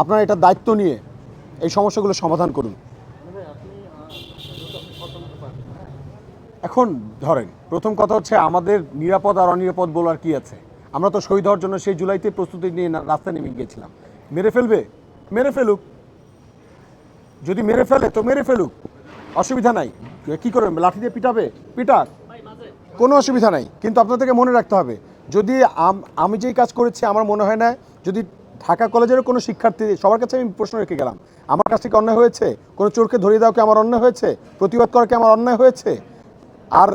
আপনারা এটা দায়িত্ব নিয়ে এই সমস্যাগুলো সমাধান করুন। এখন ধরেন, প্রথম কথা হচ্ছে আমাদের নিরাপদ আর অনিরাপদ বলার কি আছে? আমরা তো শহীদ হওয়ার জন্য সেই জুলাইতে প্রস্তুতি নিয়ে রাস্তায় নেমে গিয়েছিলাম। মেরে ফেলবে? মেরে ফেলুক। যদি মেরে ফেলে, তো মেরে ফেলুক। অসুবিধা নাই। কি করবে লাঠি দিয়ে পিটাবে? পিটাক। কোনো অসুবিধা নাই। কিন্তু আপনাদেরকে মনে রাখতে হবে, যদি আমি যেই কাজ করেছি, আমার মনে হয় না, যদি ঢাকা কলেজের কোনো শিক্ষার্থী, সবার কাছে আমি প্রশ্ন রেখে গেলাম। আমার কাছ থেকে অন্যায় হয়েছে? কোনো চোরকে ধরিয়ে দেওয়া কি আমার অন্যায় হয়েছে? প্রতিবাদ করা কি আমার অন্যায় হয়েছে? আর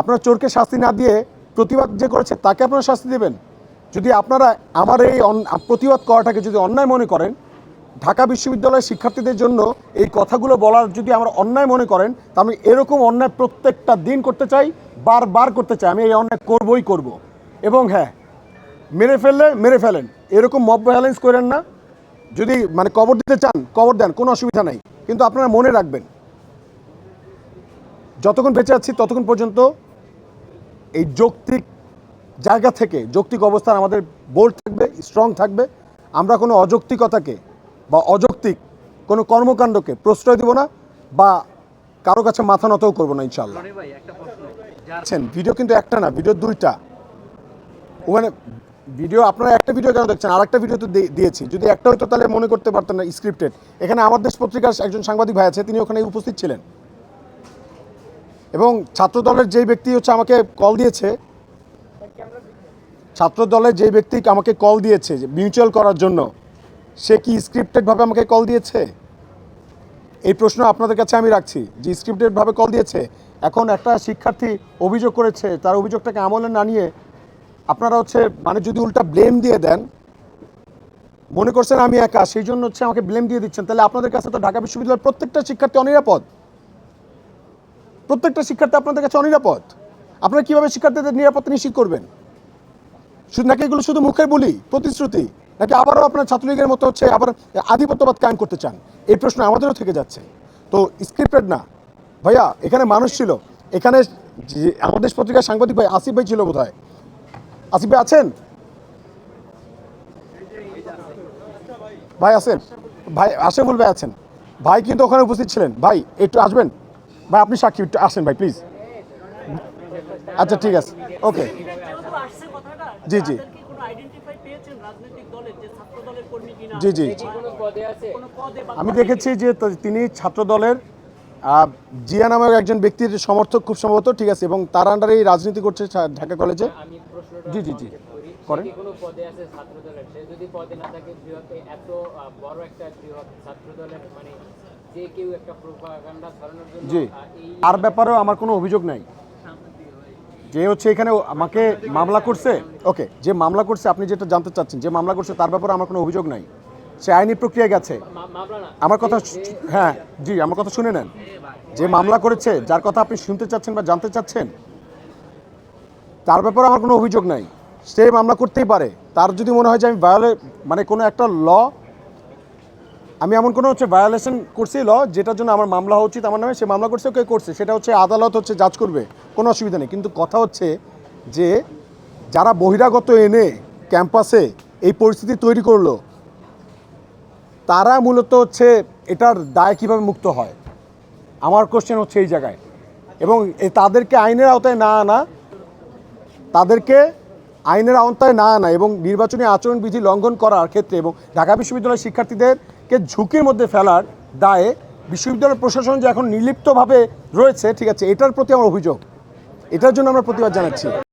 আপনার চোরকে শাস্তি না দিয়ে প্রতিবাদ যে করেছে, তাকে আপনারা শাস্তি দেবেন? যদি আপনারা আমার এই প্রতিবাদ করাটাকে যদি অন্যায় মনে করেন, ঢাকা বিশ্ববিদ্যালয়ের শিক্ষার্থীদের জন্য এই কথাগুলো বলার যদি আমরা অন্যায় মনে করেন তা আমি এরকম অন্যায় প্রত্যেকটা দিন করতে চাই, বারবার করতে চাই। আমি এই অন্যায় করবই করব। এবং হ্যাঁ মেরে ফেললে মেরে ফেলেন। এরকম মব ব্যালেন্স করেন না। যদি মানে কবর দিতে চান কবর দেন কোনো অসুবিধা নাই। কিন্তু আপনারা মনে রাখবেন যতক্ষণ বেঁচে আছি ততক্ষণ পর্যন্ত এই যৌক্তিক জায়গা থেকে যৌক্তিক অবস্থান আমাদের বোল্ড থাকবে স্ট্রং থাকবে। আমরা কোনো অযৌক্তিকতাকে বা অযৌক্তিক কোনো কর্মকাণ্ডকে প্রশ্রয় দিব না বা কারও কাছে মাথা নতও করব না ইনশাল্লাহ ভিডিও কিন্তু একটা না ভিডিও দুইটা। ওখানে ভিডিও, আপনারা একটা ভিডিও কেন দেখছেন? আর একটা ভিডিও তো দিয়েছি। যদি একটা হতো তাহলে মনে করতে পারতেন না স্ক্রিপ্টেড এখানে আমার দেশ পত্রিকার একজন সাংবাদিক ভাই আছে, তিনি ওখানে উপস্থিত ছিলেন। এবং ছাত্র দলের যেই ব্যক্তি হচ্ছে আমাকে কল দিয়েছে ছাত্র দলের যে ব্যক্তি আমাকে কল দিয়েছে মিউচুয়াল করার জন্য, সে কি স্ক্রিপ্টেডভাবে আমাকে কল দিয়েছে? এই প্রশ্ন আপনাদের কাছে আমি রাখছি। যে স্ক্রিপ্টেডভাবে কল দিয়েছে, এখন একটা শিক্ষার্থী অভিযোগ করেছে, তার অভিযোগটাকে আমলে না নিয়ে আপনারা হচ্ছে মানে যদি উল্টা ব্লেম দিয়ে দেন, মনে করছেন আমি একা, সেই জন্য হচ্ছে আমাকে ব্লেম দিয়ে দিচ্ছেন, তাহলে আপনাদের কাছে তো ঢাকা বিশ্ববিদ্যালয়ের প্রত্যেকটা শিক্ষার্থী অনিরাপদ। প্রত্যেকটা শিক্ষার্থী আপনাদের কাছে অনিরাপদ। আপনারা কীভাবে শিক্ষার্থীদের নিরাপত্তা নিশ্চিত করবেন? শুধু নাকি এগুলো শুধু মুখে বলি, প্রতিশ্রুতি? নাকি আবারও আপনার ছাত্রলীগের মতো হচ্ছে আবার আধিপত্যবাদ কায়েম করতে চান? এই প্রশ্ন আমাদেরও থেকে যাচ্ছে। তো স্ক্রিপ্টেড না। ভাইয়া, এখানে মানুষ ছিল। এখানে আমাদের পত্রিকার সাংবাদিক ভাই আসিফ ভাই ছিল বোধ হয় আসিফ ভাই আছেন? ভাই আছেন? ভাই আশেফুল ভাই আছেন। ভাই কিন্তু ওখানে উপস্থিত ছিলেন। ভাই একটু আসবেন? ভাই আপনি সাক্ষী একটু আসেন ভাই প্লিজ আচ্ছা ঠিক আছে। ওকে জি, জি। জি, জি। আমি দেখেছি যে তিনি ছাত্র দলের জিয়া নামের একজন ব্যক্তির সমর্থক খুব সম্ভবত ঠিক আছে এবং তার আন্ডারেই রাজনীতি করছে ঢাকা কলেজে। জি, জি, জি। করেন। কোনো পদে আছে ছাত্র দলের সে যদি পদে না থাকে বৃহৎ এত বড় একটা বৃহৎ ছাত্র দলের মানে যে কেউ একটা প্রোপাগান্ডা ছড়ানোর জন্য জি। আর ব্যাপারেও আমার কোনো অভিযোগ নাই। যে হচ্ছে এখানে আমাকে মামলা করছে ওকে যে মামলা করছে আপনি যেটা জানতে চাচ্ছেন যে মামলা করছে তার ব্যাপারে আমার কোনো অভিযোগ নাই। সে আইনি প্রক্রিয়া গেছে। আমার কথা হ্যাঁ জি আমার কথা শুনে নেন। যে মামলা করেছে যার কথা আপনি শুনতে চাচ্ছেন বা জানতে চাচ্ছেন তার ব্যাপারে আমার কোনো অভিযোগ নাই। সে মামলা করতেই পারে। তার যদি মনে হয় যে আমি ভায়োলে মানে কোনো একটা ল, আমি এমন কোনো হচ্ছে ভায়োলেশন করছি ল, যেটার জন্য আমার মামলা হওয়া উচিত, আমার নামে সে মামলা করছে, ওকে করছে। সেটা হচ্ছে আদালত হচ্ছে জাজ করবে, কোনো অসুবিধা নেই। কিন্তু কথা হচ্ছে যে যারা বহিরাগত এনে ক্যাম্পাসে এই পরিস্থিতি তৈরি করল, তারা মূলত হচ্ছে এটার দায় কীভাবে মুক্ত হয়? আমার কোশ্চেন হচ্ছে এই জায়গায়। এবং তাদেরকে আইনের আওতায় না আনা তাদেরকে আইনের আওতায় না আনা এবং নির্বাচনী আচরণবিধি লঙ্ঘন করার ক্ষেত্রে এবং ঢাকা বিশ্ববিদ্যালয়ের শিক্ষার্থীদেরকে ঝুঁকির মধ্যে ফেলার দায়ে বিশ্ববিদ্যালয় প্রশাসন যে এখন নির্লিপ্তভাবে রয়েছে, ঠিক আছে, এটার প্রতি আমার অভিযোগ। এটার জন্য আমরা প্রতিবাদ জানাচ্ছি।